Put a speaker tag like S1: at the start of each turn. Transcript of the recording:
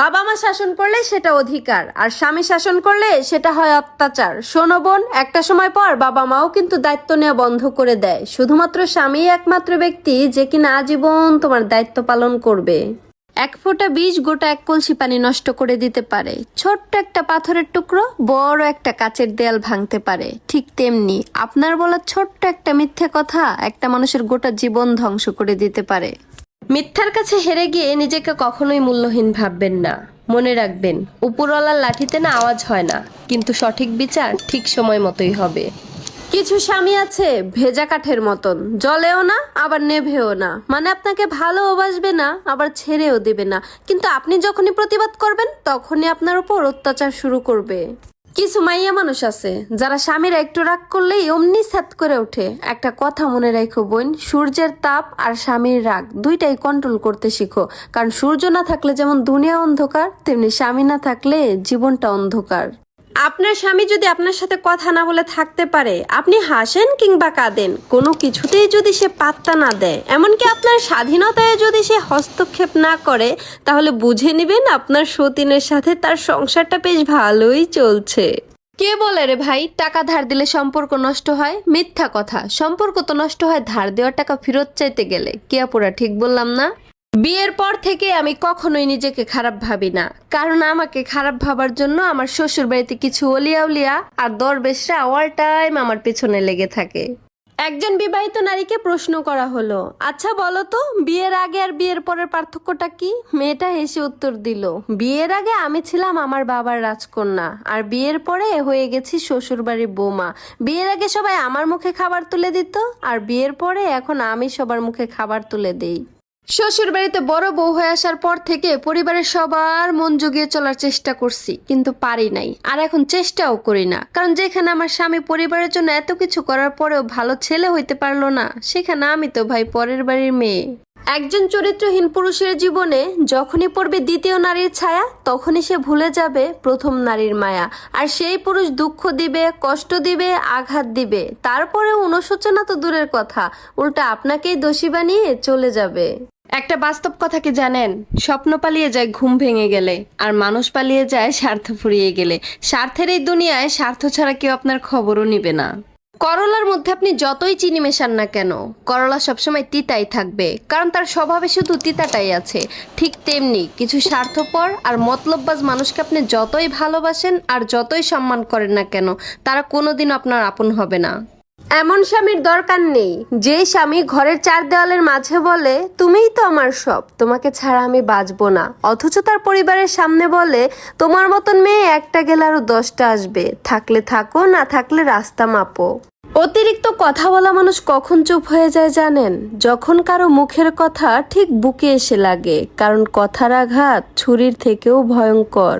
S1: বাবা মা শাসন করলে সেটা অধিকার, আর স্বামী শাসন করলে সেটা হয় অত্যাচার। শোনো বোন, একটা সময় পর বাবা মাও কিন্তু দায়িত্ব নেওয়া বন্ধ করে দেয়। শুধুমাত্র স্বামী একমাত্র ব্যক্তি যে কিনা আজীবন তোমার দায়িত্ব পালন করবে। এক ফোঁটা বীজ গোটা এক কলসি পানি নষ্ট করে দিতে পারে। ছোট্ট একটা পাথরের টুকরো বড় একটা কাচের দেয়াল ভাঙতে পারে। ঠিক তেমনি আপনার বলা ছোট্ট একটা মিথ্যে কথা একটা মানুষের গোটা জীবন ধ্বংস করে দিতে পারে। মিথ্যার কাছে হেরে গিয়ে নিজেকে কখনোই মূল্যহীন ভাববেন না। মনে রাখবেন, উপরওয়ালার লাঠিতে না আওয়াজ হয় না, কিন্তু সঠিক বিচার ঠিক সময় মতোই হবে। কিছু স্বামী আছে ভেজা কাঠের মতন, জলেও না, আবার নেভেও না। মানে আপনাকে ভালোবাসবে না, আবার ছেড়েও দেবে না। কিন্তু আপনি যখনই প্রতিবাদ করবেন, তখনই আপনার উপর অত্যাচার শুরু করবে। কিছু মাইয়া মানুষ আছে, যারা স্বামীরা একটু রাগ করলেই অমনি স্যাত করে ওঠে। একটা কথা মনে রাখো বোন, সূর্যের তাপ আর স্বামীর রাগ দুইটাই কন্ট্রোল করতে শিখো। কারণ সূর্য না থাকলে যেমন দুনিয়া অন্ধকার, তেমনি স্বামী না থাকলে জীবনটা অন্ধকার। আপনার স্বামী যদি আপনার সাথে কথা না বলে থাকতে পারে, আপনি হাসেন কিংবা কাঁদেন, কোনো কিছুতেই যদি সে পাত্তা না দেয়, এমনকি আপনার স্বাধীনতায় যদি সে হস্তক্ষেপ না করে, তাহলে বুঝে নেবেন আপনার সতীনের সাথে তার সংসারটা বেশ ভালোই চলছে। কে বলে রে ভাই, টাকা ধার দিলে সম্পর্ক নষ্ট হয়? মিথ্যা কথা। সম্পর্ক তো নষ্ট হয়, ধার দেওয়ার টাকা ফেরত চাইতে গেলে। কে ঠিক বললাম না? বিয়ের পর থেকে আমি কখনোই নিজেকে খারাপ ভাবি না। কারণ আমাকে খারাপ ভাবার জন্য আমার শ্বশুর বাড়িতে কিছু অলিয়া উলিয়া আর দরবেশরা অল টাইম আমার পেছনে লেগে থাকে। একজন বিবাহিত নারীকে প্রশ্ন করা হলো আচ্ছা বলো তো, বিয়ের আগে আর বিয়ের পরের পার্থক্যটা কি? মেয়েটা হেসে উত্তর দিল, বিয়ের আগে আমি ছিলাম আমার বাবার রাজকন্যা, আর বিয়ের পরে হয়ে গেছি শ্বশুর বাড়ির বৌমা। বিয়ের আগে সবাই আমার মুখে খাবার তুলে দিত, আর বিয়ের পরে এখন আমি সবার মুখে খাবার তুলে দেই। শ্বশুর বাড়িতে বড় বউ হয়ে আসার পর থেকে পরিবারের সবার মন জুগিয়ে চলার চেষ্টা করছি, কিন্তু পারি নাই। আর এখন চেষ্টাও করি না। কারণ যেখানে আমার স্বামী পরিবারের জন্য এত কিছু করার পরেও ভালো ছেলে হইতে পারল না, সেখানে আমি তো ভাই পরের বাড়ির মেয়ে। একজন চরিত্রহীন পুরুষের জীবনে যখনই পড়বে দ্বিতীয় নারীর ছায়া, তখনই সে ভুলে যাবে প্রথম নারীর মায়া। আর সেই পুরুষ দুঃখ দিবে, কষ্ট দিবে, আঘাত দিবে। তারপরে অনুশোচনা তো দূরের কথা। উল্টা আপনাকেই দোষী বানিয়ে চলে যাবে। একটা বাস্তব কথা কি জানেন? স্বপ্ন পালিয়ে যায় ঘুম ভেঙে গেলে, আর মানুষ পালিয়ে যায় স্বার্থ ফুরিয়ে গেলে। স্বার্থের এই দুনিয়ায় স্বার্থ ছাড়া কেউ আপনার খবরও নিবে না। করলার মধ্যে আপনি যতই চিনি মেশান না কেন, করলা সবসময় তিতাই থাকবে, কারণ তার স্বভাবে শুধু তিতাটাই আছে। ঠিক তেমনি কিছু স্বার্থপর আর মতলববাজ মানুষকে আপনি যতই ভালোবাসেন আর যতই সম্মান করেন না কেন, তারা কোনোদিন আপনার আপন হবে না। এমন স্বামীর দরকার নেই, যে স্বামী ঘরের চার দেওয়ালের মাঝে বলে, তুমিই তো আমার সব, তোমাকে ছাড়া আমি বাঁচবো না। অথচ তার পরিবারের সামনে বলে, তোমার মতন মেয়ে একটা গেলে আরও দশটা আসবে, থাকলে থাকো, না থাকলে রাস্তা মাপো। অতিরিক্ত কথা বলা মানুষ কখন চুপ হয়ে যায় জানেন? যখন কারও মুখের কথা ঠিক বুকে এসে লাগে, কারণ কথার আঘাত ছুরির থেকেও ভয়ঙ্কর।